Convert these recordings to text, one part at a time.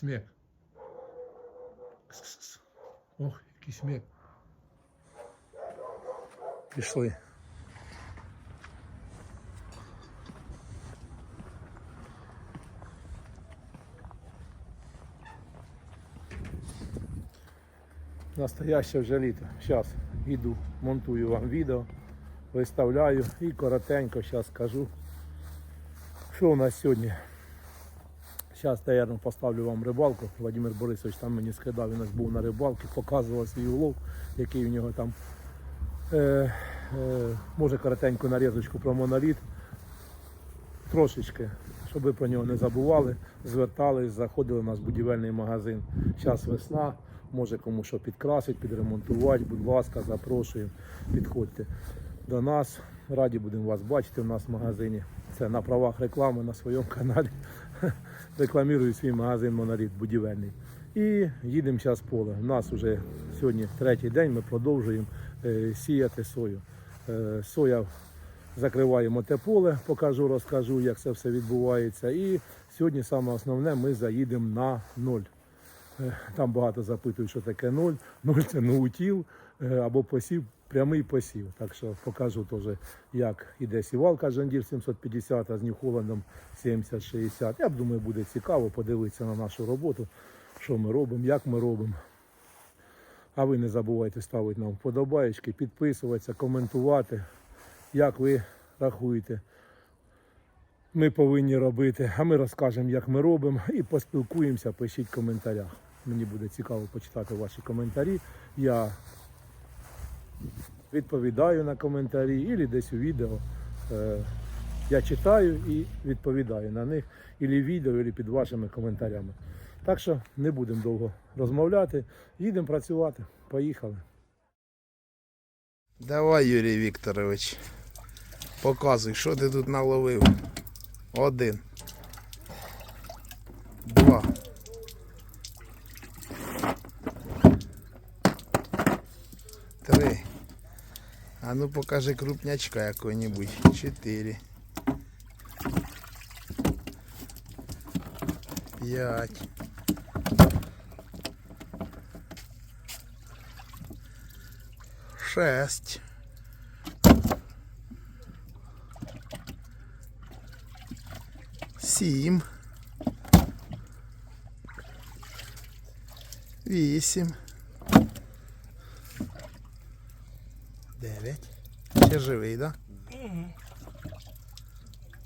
Смек. Кс-кс-кс. Ох, який смек. Пішли. Настояще вже літо. Зараз іду, монтую вам відео, виставляю і коротенько зараз скажу, що у нас сьогодні. Зараз, наверное, поставлю вам рибалку. Владимир Борисович там мені скидав, він був на рибалці, показував свій улов, який у нього там. Е, е, може коротеньку нарізочку про моноліт. Трошечки, щоб ви про нього не забували, звертались, заходили в нас в будівельний магазин. Зараз весна, може кому що підкрасить, підремонтувати, будь ласка, запрошуємо, підходьте до нас. Раді будемо вас бачити в нас в магазині. Це на правах реклами на своєму каналі. Рекламірую свій магазин Моноліт будівельний. І їдемо зараз поле. У нас вже сьогодні третій день, ми продовжуємо е, сіяти сою. Е, соя закриваємо те поле, покажу, розкажу, як це все відбувається. І сьогодні саме основне ми заїдемо на ноль. Е, Там багато запитують, що таке ноль. Ноль це ноутіл або посів, прямий посів. Так що покажу теж, як іде сівалка Жандір 750, а з Нью-Холландом 70-60. Я думаю, буде цікаво подивитися на нашу роботу, що ми робимо, як ми робимо. А ви не забувайте ставити нам вподобаєчки, підписуватися, коментувати, як ви рахуєте. Ми повинні робити, а ми розкажемо, як ми робимо, і поспілкуємося, пишіть в коментарях. Мені буде цікаво почитати ваші коментарі. Я відповідаю на коментарі, і десь у відео. Е, я читаю і відповідаю на них, і відео, і під вашими коментарями. Так що не будемо довго розмовляти, їдемо працювати. Поїхали. Давай, Юрій Вікторович. Показуй, що ти тут наловив. Один. Два. А ну покажи крупнячка якого-небудь. Чотири. П'ять. Шесть. Сім. Вісім. Живий, да?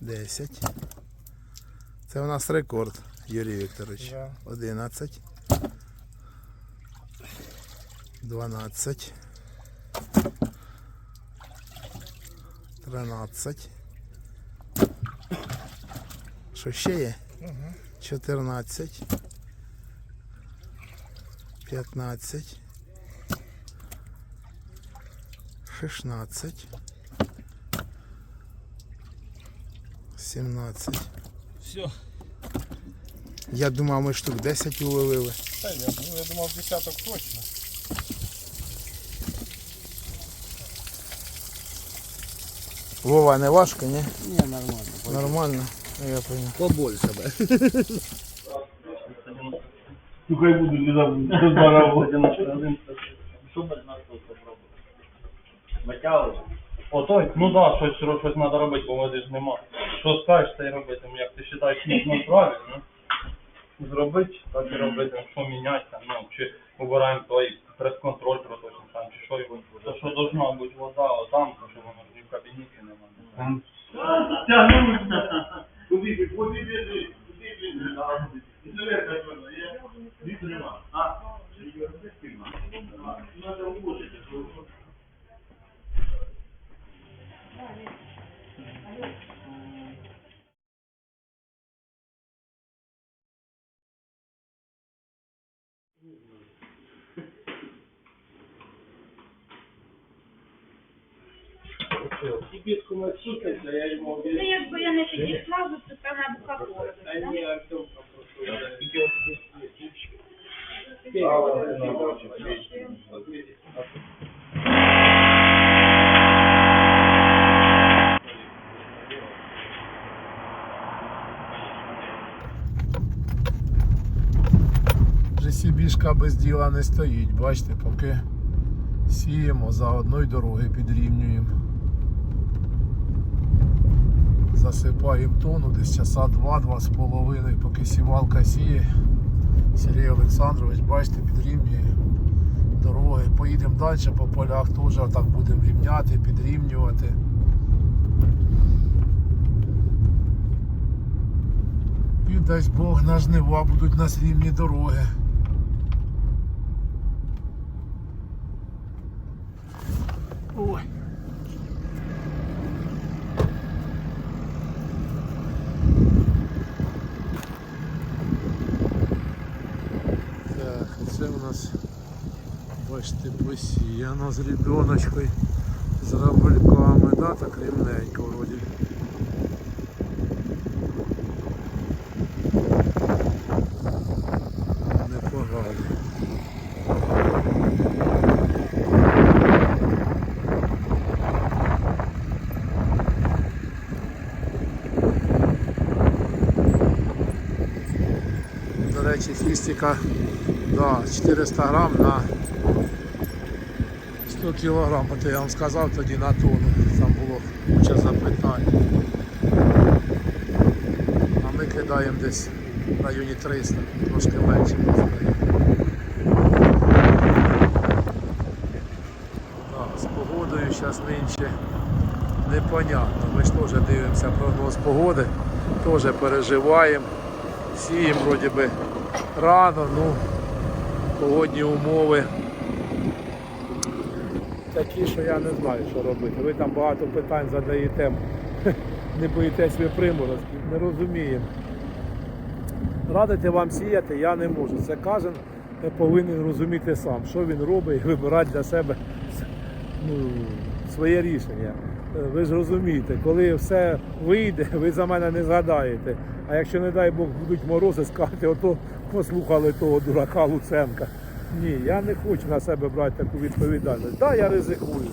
Десять. Це у нас рекорд, Юрій Вікторович. Да. Одинадцять. Дванадцять. Тринадцять. Що ще є? Чотирнадцять. П'ятнадцять. Шістнадцять. Сімнадцять. Все. Я думав, ми штук 10 уловили. Та я, ну, я думав десяток точно. Вова, не важко, ні? Не, нормально. Нормально. Ну, Я понял. Побольше бы. Ну хай буду не розбирав. Що без нас тут попробувати? Натягли? Ото, ну да, щось, щось треба робити, бо води ж нема. Що скажеш, це й робити. Ну, Як ти вважаєш, ну, правильно, зробити, так і робити, що міняти, там, ну, чи убираємо той прес-контроль проточний там, чи що його. То, що должна бути вода, отам, то що воно ж ні в кабінеті немає. Тягнувся. Куди ти? Куди біжи? Куди біжи? Інтерес напевно, є? Вітру нема. А? Кипітку ми сутниця, я ему йому Ну, якби я не підійшла, то це певна бука Та ні, Артем попрошу. Ручка без діла не стоїть. Бачите, поки сіємо, заодно й дороги підрівнюємо. Засипаємо тону десь часа два-два з половиною, поки сівалка сіє. Сергій Олександрович, бачите, підрівнює дороги. Поїдемо далі по полях, теж так будемо рівняти, підрівнювати. І дасть Бог на жнива будуть на рівні дороги. Ой. Так, це у нас, бачите, посіяно з ребеночкою, з рабельками, да, так рівненько вроді. Непогано. До речі, фістика да, 400 грам на 100 кілограм, то я вам сказав тоді на тонну, там було куча запитань. А ми кидаємо десь в районі 300, трошки менше. Да, з погодою зараз нинче непонятно. Ми ж теж дивимося прогноз погоди, теж переживаємо. Сіємо вроді би рано, ну погодні умови такі, що я не знаю, що робити. Ви там багато питань задаєте, не боїтесь ви приморозків, не розуміємо. Радити вам сіяти я не можу. Це кожен повинен розуміти сам, що він робить і вибирати для себе ну, своє рішення. Е, Ви ж розумієте, коли все вийде, ви за мене не згадаєте. А якщо, не дай Бог, будуть морози, скажете, ото послухали того дурака Луценка. Ні, я не хочу на себе брати таку відповідальність. Так, я ризикую.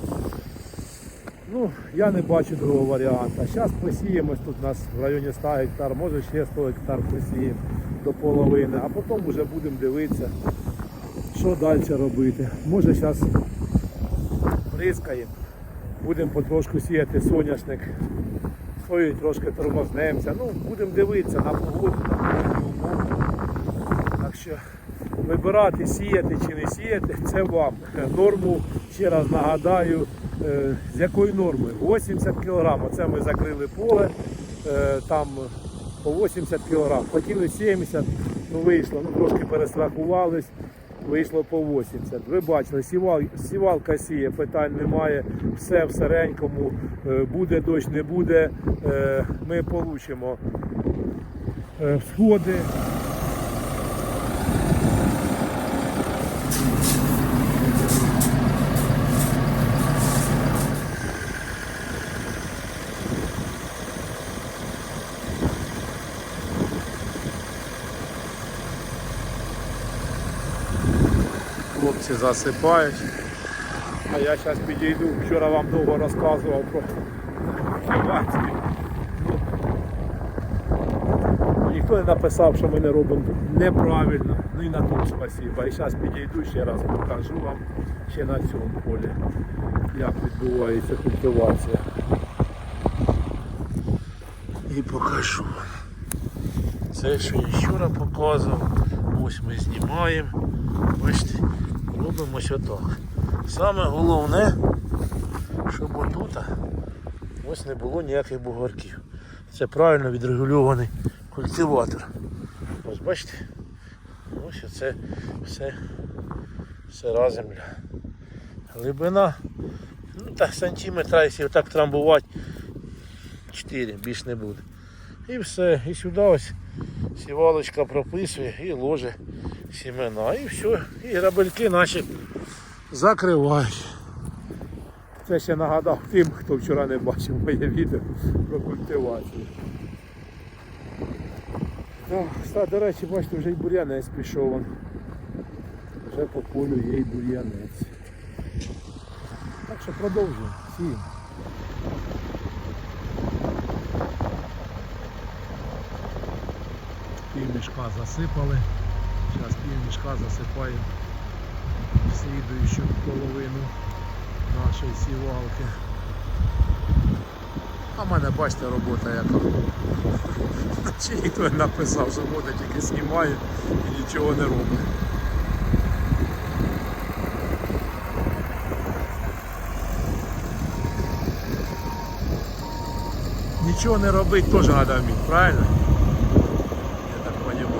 Ну, я не бачу другого варіанту. Зараз посіємось тут у нас в районі 100 гектар, може ще 100 гектар посіємо до половини, а потім вже будемо дивитися, що далі робити. Може зараз бризкаємо, будемо потрошку сіяти соняшник, свою трошки тормознемося. Ну, будемо дивитися на погоду, на погодні. Так що вибирати, сіяти чи не сіяти, це вам. Норму, ще раз нагадаю, е, з якої норми? 80 кг. Оце ми закрили поле, е, там по 80 кг. Хотіли 70, ну вийшло, ну трошки перестрахувались, вийшло по 80. Ви бачили, сівал, сівалка сіє, питань немає, все в серенькому, е, буде дощ, не буде, е, ми получимо е, Хлопці засипають. А я зараз підійду. Вчора вам довго розказував про. Ну, Ніхто не написав, що ми не робимо неправильно. Ну і на тому спасибо. І зараз підійду ще раз покажу вам ще на цьому полі, як відбувається культивація. І покажу. Це що я вчора показував. Ось ми знімаємо. Бачите, робимо отак. Саме головне, щоб отут ось не було ніяких бугорків. Це правильно відрегульований культиватор. Ось бачите? Ось оце все сира земля. Глибина, ну так сантиметра, якщо так трамбувати, 4, більш не буде. І все. І сюди ось сівалочка прописує і ложе сімена. І все. І грабельки наші закривають. Це ще нагадав тим, хто вчора не бачив моє відео про культивацію. Так, до речі, бачите, вже й бур'янець пішов. Вже по полю є й бур'янець. Так що продовжуємо. Сіємо. Пів мішка засипали. Зараз півмішка засипаємо слідуючу половину нашої сівалки. А в мене, бачите, робота яка. Чи ніхто не написав, що вода тільки знімає і нічого не робить. Нічого не робить теж треба вміти, правильно? Я так розумію.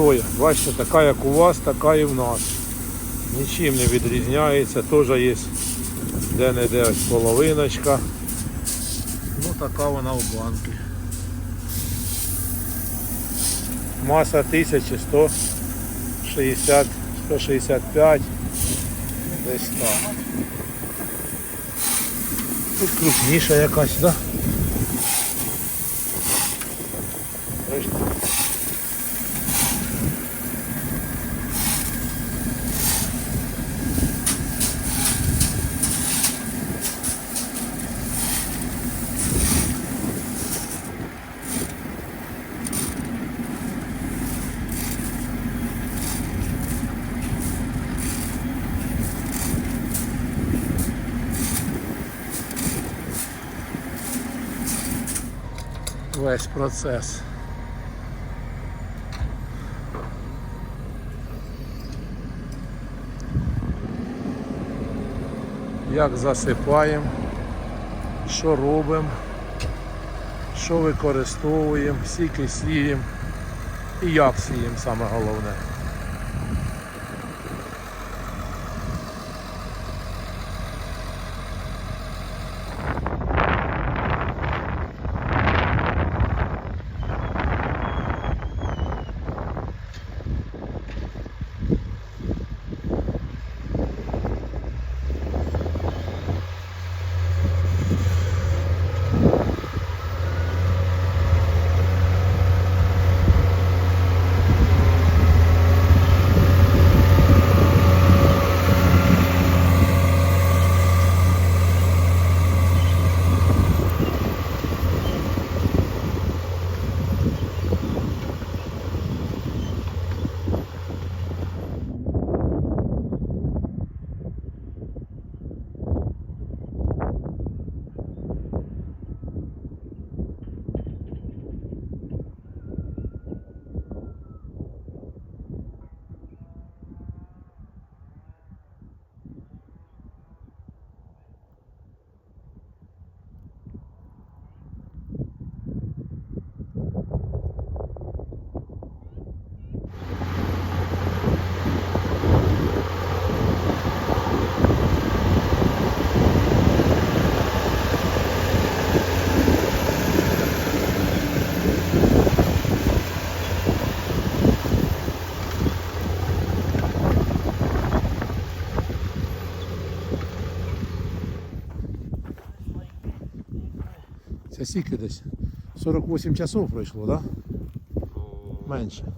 Так. Бачите, така як у вас, така і в нас. Нічим не відрізняється. Теж є де-не-де половиночка. Ну така вона в банки. Маса 1160, 165. Десь так. Тут крупніша якась, так? Да? Весь процес. Як засипаємо, що робимо, що використовуємо, скільки сіємо і як сіємо саме головне. Це скільки десь? 48 часов пройшло, так? Да? Менше.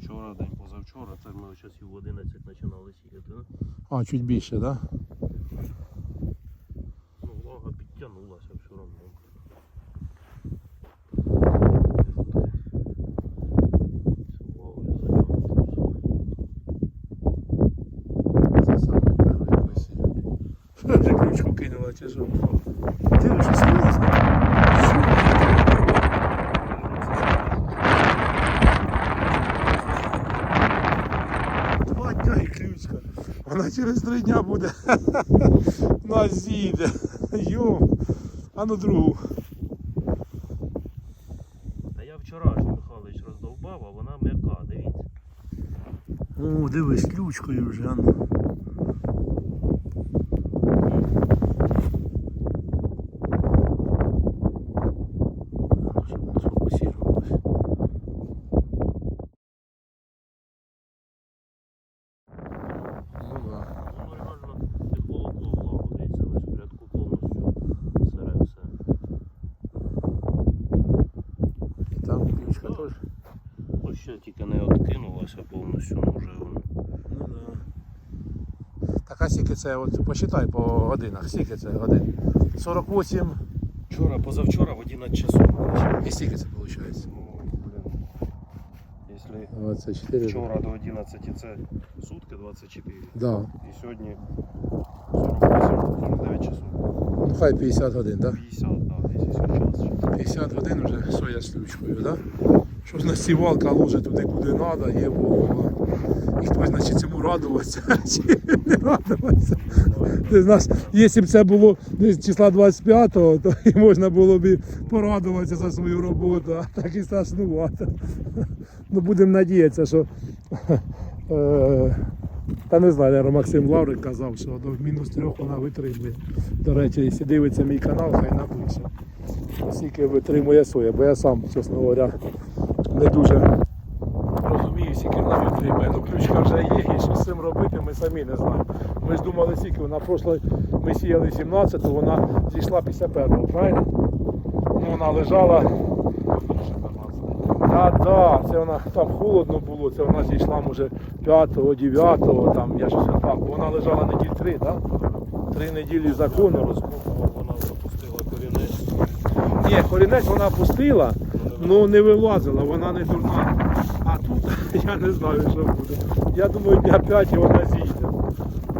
Вчора, день позавчора, це ми зараз в 11 починали сіяти. А, чуть більше, так? Да? Ну, влага підтягнулася все одно. Це саме перший посів. Вже ключку кинула чи що? Ти вже серйозно? через три дня буде. На зійде. Йо. А ну другу. Та я вчорашній Михайлович роздовбав, а вона м'яка, дивіться. О, дивись, ключкою вже. а ну. Ну, щоб воно сфокусировалось. Ну да. Ну реально під холодно влагу, дивіться, ось в рядку повністю сире все. І там ключка теж. Ось ще тільки не откинулася повністю, ну вже воно. Ну да. Так а скільки це, от посчитай по годинах, скільки це годин? 48 Вчора, позавчора в 11 часов. і скільки це виходить? Ну. Якщо 24. вчора до 11 це сутки 24. Да. І сьогодні 48-49 часов. Ну хай 50 годин, так? 50, так, да, час. 50 годин вже соя з ключкою, да? Що ж насівалка ложе туди, куди треба, є Бога. І хтось, значить, цьому радуватися, чи не радуватися. Ти знаєш, якщо б це було десь числа 25-го, то і можна було б порадуватися за свою роботу, а так і страшнувато. Ну, будемо надіятися, що. е, Та не знаю, наверное, Максим Лаврик казав, що до мінус трьох вона витримує. До речі, якщо дивиться мій канал, хай напише. Скільки витримує соя, бо я сам, чесно говоря, не дуже розумію, скільки вона витримує. Ну ключка вже цим робити, ми самі не знаємо. Ми ж думали, скільки вона прошлої, ми сіяли 17-го, вона зійшла після першого, правильно? Ну вона лежала. Так, так, це вона там холодно було, це вона зійшла може 5-го, 9-го, там я щось так. Вона лежала неділь три, так? Три неділі закону Розкопував, вона запустила корінець. Ні, корінець вона пустила, ну не вилазила, вона не дурна. А тут я не знаю, що буде. Я думаю, дня 5 і вона зійде.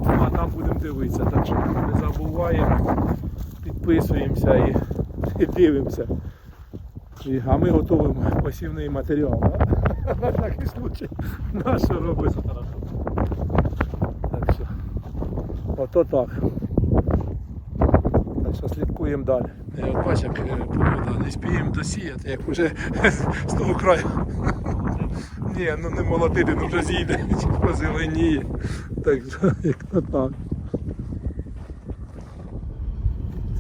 А там будемо дивитися. Так що не забуваємо, підписуємося і, і дивимося. І, а ми готуємо посівний матеріал. да? На всякий случай. На що робити? Так що, ото так. Так що слідкуємо далі. Бачу, як е, погода, не спіємо досіяти, як вже з того краю. Ні, ну не молотити, ну вже зійде, позеленіє. Так що, як то так.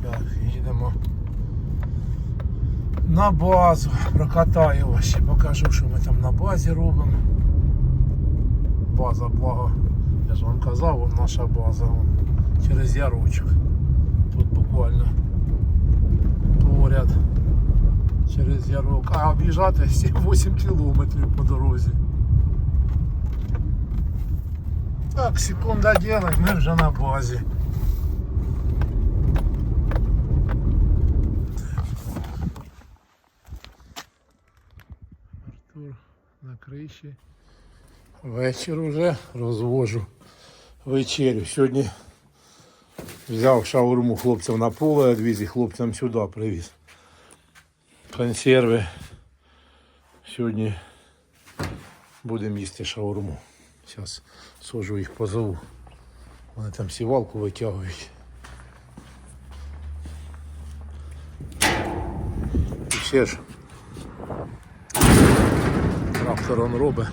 Так, їдемо на базу, прокатаю вас ще, покажу, що ми там на базі робимо. База, благо, я ж вам казав, наша база через ярочок. Тут буквально поряд через ярок. А об'їжджати 7-8 кілометрів по дорозі. Так, секунда діла, ми вже на базі. Артур на криші. Вечір уже розвожу вечерю. Сьогодні Взяв шаурму хлопців на поле, відвіз і хлопцям сюди привіз. Консерви. Сьогодні будемо їсти шаурму. Зараз сожу їх позову. Вони там сівалку витягують. І ще ж трактор он робить.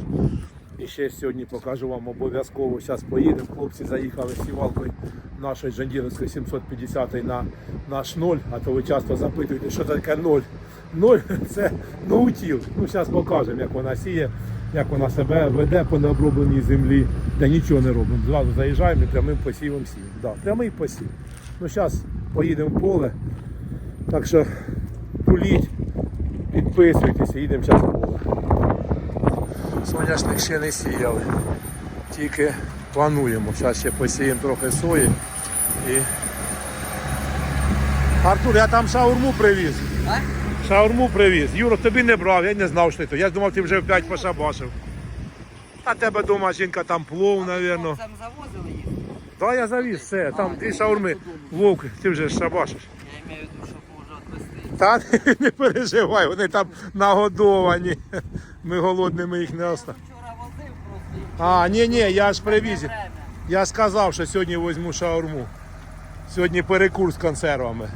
І ще сьогодні покажу вам обов'язково. Зараз поїдемо. Хлопці заїхали сівалкою нашої Жандіровської 750 на наш ноль. А то ви часто запитуєте, що таке ноль. Ноль це ноутіл. Ну, зараз покажемо, як вона сіє, як вона себе веде по необробленій землі. Та нічого не робимо. Зразу заїжджаємо і прямим посівом сіємо. Да, прямий посів. Ну зараз поїдемо в поле. Так що пуліть, підписуйтесь, їдемо зараз в поле. Соняшник ще не сіяли. Тільки плануємо. Зараз ще посіємо трохи сої. І... Артур, я там шаурму привіз. Шаурму привіз. Юро, тобі не брав, я не знав, що ти. Я думав, ти вже в 5 пошабашив. А тебе вдома жінка там плов, мабуть. Там завозили їх. Та я завіз все, там дві шаурми. Вовк, ти вже шабашиш. Я маю в виду, щоб може відвести. Та не переживай, вони там нагодовані. Ми голодними їх не оставимо. Вчора возив просто. А, ні, ні, я ж привіз. Я сказав, що сьогодні візьму шаурму. Сьогодні перекур з консервами.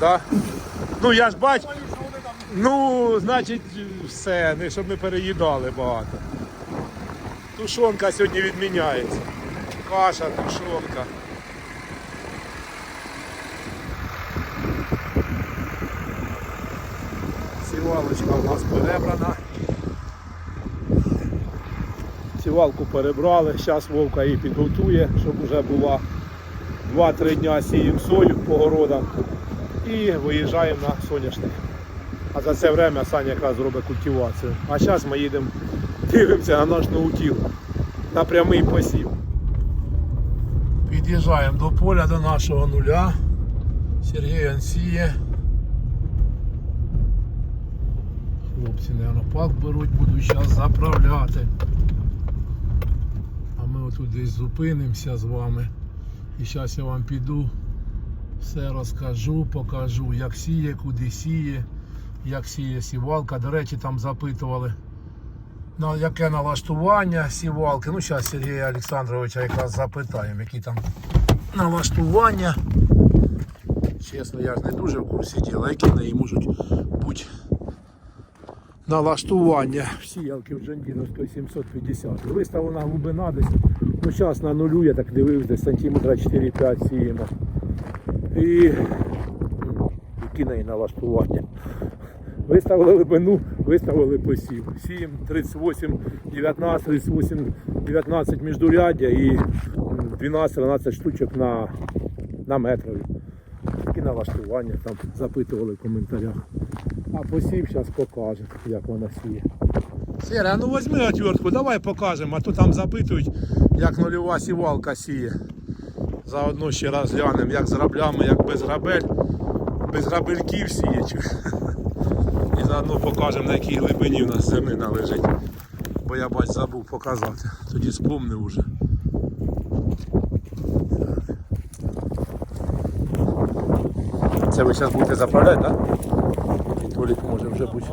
Да? Ну я ж бач. Ну, значить, все, не щоб не переїдали багато. Тушонка сьогодні відміняється. Каша, тушонка. Сівалочка у нас перебрана. Сівалку перебрали, зараз Вовка її підготує, щоб вже була 2-3 дня сіємо сою по городам і виїжджаємо на соняшник. А за це время Саня якраз робить культивацію. А зараз ми їдемо, дивимося на наш ноутіл, на прямий посів. Під'їжджаємо до поля, до нашого нуля. Сергій он сіє. Хлопці, мабуть, пак беруть, буду зараз заправляти. А ми отут десь зупинимося з вами. І зараз я вам піду, все розкажу, покажу, як сіє, куди сіє, як сіє сівалка. До речі, там запитували, на яке налаштування сівалки. Ну, зараз Сергія Олександровича якраз запитаємо, які там налаштування. Чесно, я ж не дуже в курсі діла, які неї можуть бути налаштування. Сіялки в Джандіновської 750. Виставлена глибина десь. Ну, зараз на нулю, я так дивився, десь сантиметра 4-5 сіємо. І які неї налаштування. Виставили глибину, виставили посів. 7, 38, 19, 38, 19 міждуряддя і 12-13 штучок на, на метрові. Такі налаштування там запитували в коментарях. А посів зараз покаже, як вона сіє. Сера, ну візьми отвертку, давай покажемо, а то там запитують, як нульова сівалка сіє. Заодно ще раз глянемо, як з граблями, як без грабель, без грабельків сіє. І заодно покажемо, на якій глибині в нас зернина лежить. Бо я бач забув показати. Тоді спомнив уже. Це ви зараз будете заправляти, так? Да? Толік може вже бути.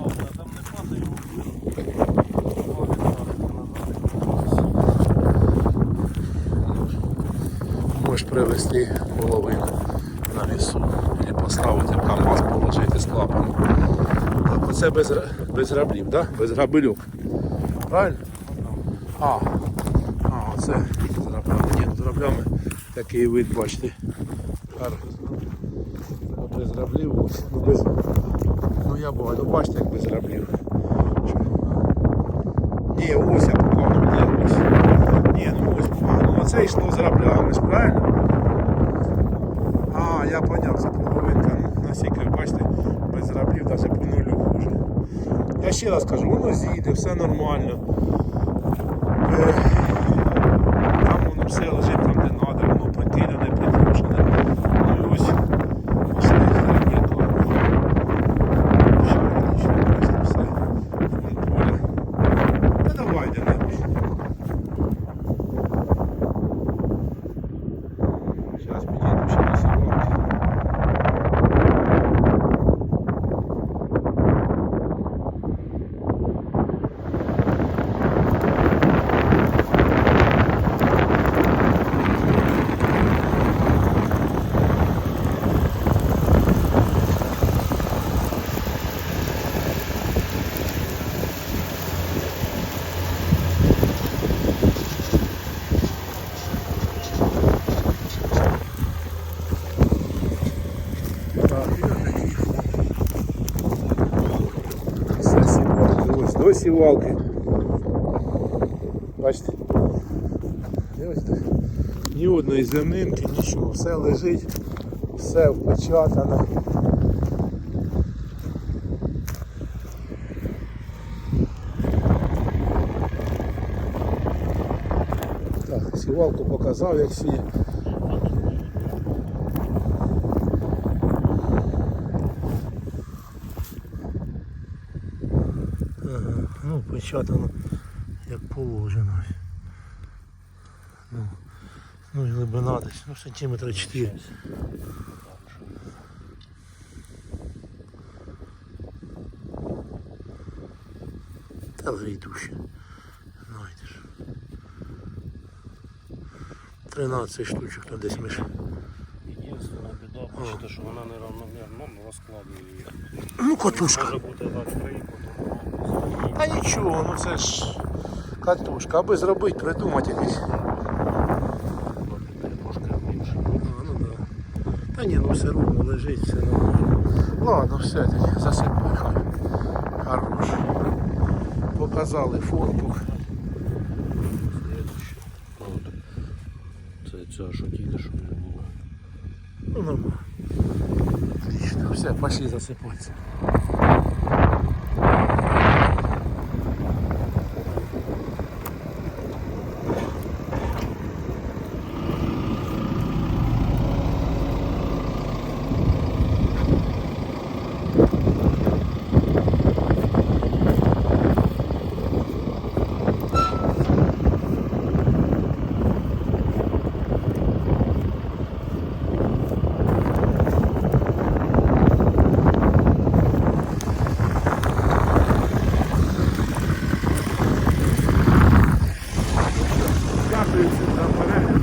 Можеш привезти половину на вісу і поставити в КАМАЗ, положити з клапаном. Так, оце без, без граблів, да? без грабельок. Правильно? А, а оце. Ні, з граблями такий вид, бачите. Ну, без граблів, ну без. Ну я бачу, ну бачите, як без граблів. Ні, ось я покажу, ні, ось. Ні, ну ось, ну йшло граблями, правильно? А, я поняв, це половинка, ну наскільки, бачите, без граблів, навіть по нулю вже. Я ще раз кажу, воно зійде, все нормально. Е, Там воно все лежить там, де треба, воно прикидане, притрушене. Ну і ось пішли з грабляками. Ще отлично, бачите, все. Вон поле. Та давай де-небудь. Зараз підійду ще на сівалки. Так, і отакий фон. Все сівалки, ось до сівалки. Бачите? Так. Ні одної зернинки, нічого, все лежить, все впечатано. Так, сівалку показав, як сіє. запечатано як положено. Ну, ну і глибина десь, ну сантиметра 4. Та врідуще. Знайдеш. 13 штучок там десь миш. Єдинственна біда, бачите, що вона не неравномірно розкладує її. Ну катушка. Може бути так, три, потім а нічого, ну це ж катушка. Аби зробити, придумати якийсь. А, ну да. Та ні, ну все ровно лежить, все нормально. Ладно, все засипай. Хорош. Показали фотку. От. Це ця, що тільки що не було. Ну нормально. Отлично. Все, пошли засипатися. Дякую всім за перегляд.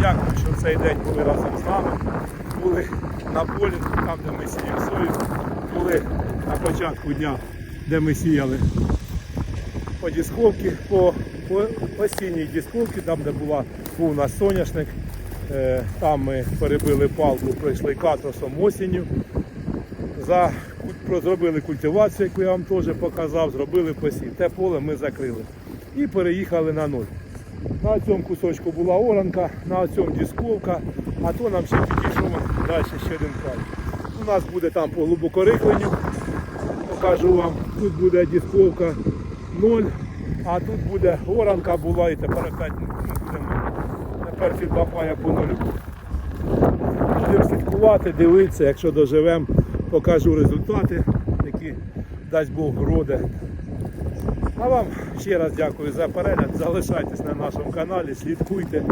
Дякую, що в цей день були разом з нами. Були на полі, там, де ми сіяли сою. Були на початку дня, де ми сіяли по дісковці, по, по осінній дісковці, там, де була, був у нас соняшник. Е, Там ми перебили палку, пройшли катросом осінню. За, зробили культивацію, яку я вам теж показав, зробили посів. Те поле ми закрили. І переїхали на ноль. На цьому кусочку була оранка, на цьому дисковка, а то нам ще підійшов далі ще один край. У нас буде там по глибокорихленню, покажу вам, тут буде дисковка 0, а тут буде оранка була і тепер опять будемо тепер фідбапая по нулю. Будемо слідкувати, дивитися, якщо доживемо, покажу результати, які дасть Бог роде. А вам ще раз дякую за перегляд. Залишайтесь на нашому каналі, слідкуйте.